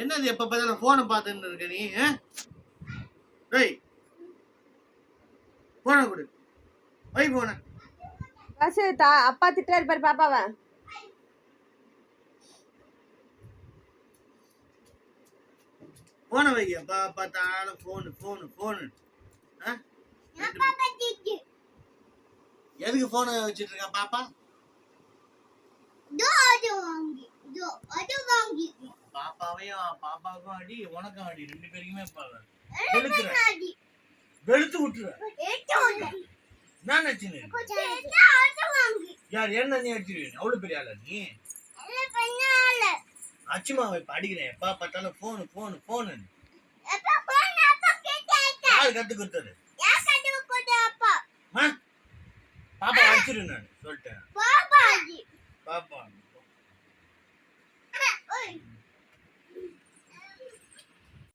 என்னது எப்ப பார்த்தாலும் போனை பார்த்துட்டு இருக்க நீ? டேய் போனை கொடு. வை போனை பஸ் தா அப்பா திட்டுறாரு பாரு பாப்பாவை. போனை வைக்க பா பார்த்தாலும் போனு போனு போனு? எதுக்கு போனை வச்சிட்டு இருக்க பாப்பா? பாப்பாவையும் பாப்பாவுக்கும் அடி உனக்கும் அடி ரெண்டு பேருக்குமே பாரு வெளுத்துற வெளுத்து விட்டுற நான் நினைச்சுன்னு? யார் என்ன நீ அடிச்சிருவீங்க அவ்வளவு பெரிய ஆளா நீ? அச்சுமா இப்ப அடிக்கிறேன். எப்பா பார்த்தாலும் போனு போனு போனு யார் கத்து கொடுத்தது? பாப்பா அடிச்சிரு நான் சொல்லிட்டேன். பாப்பா.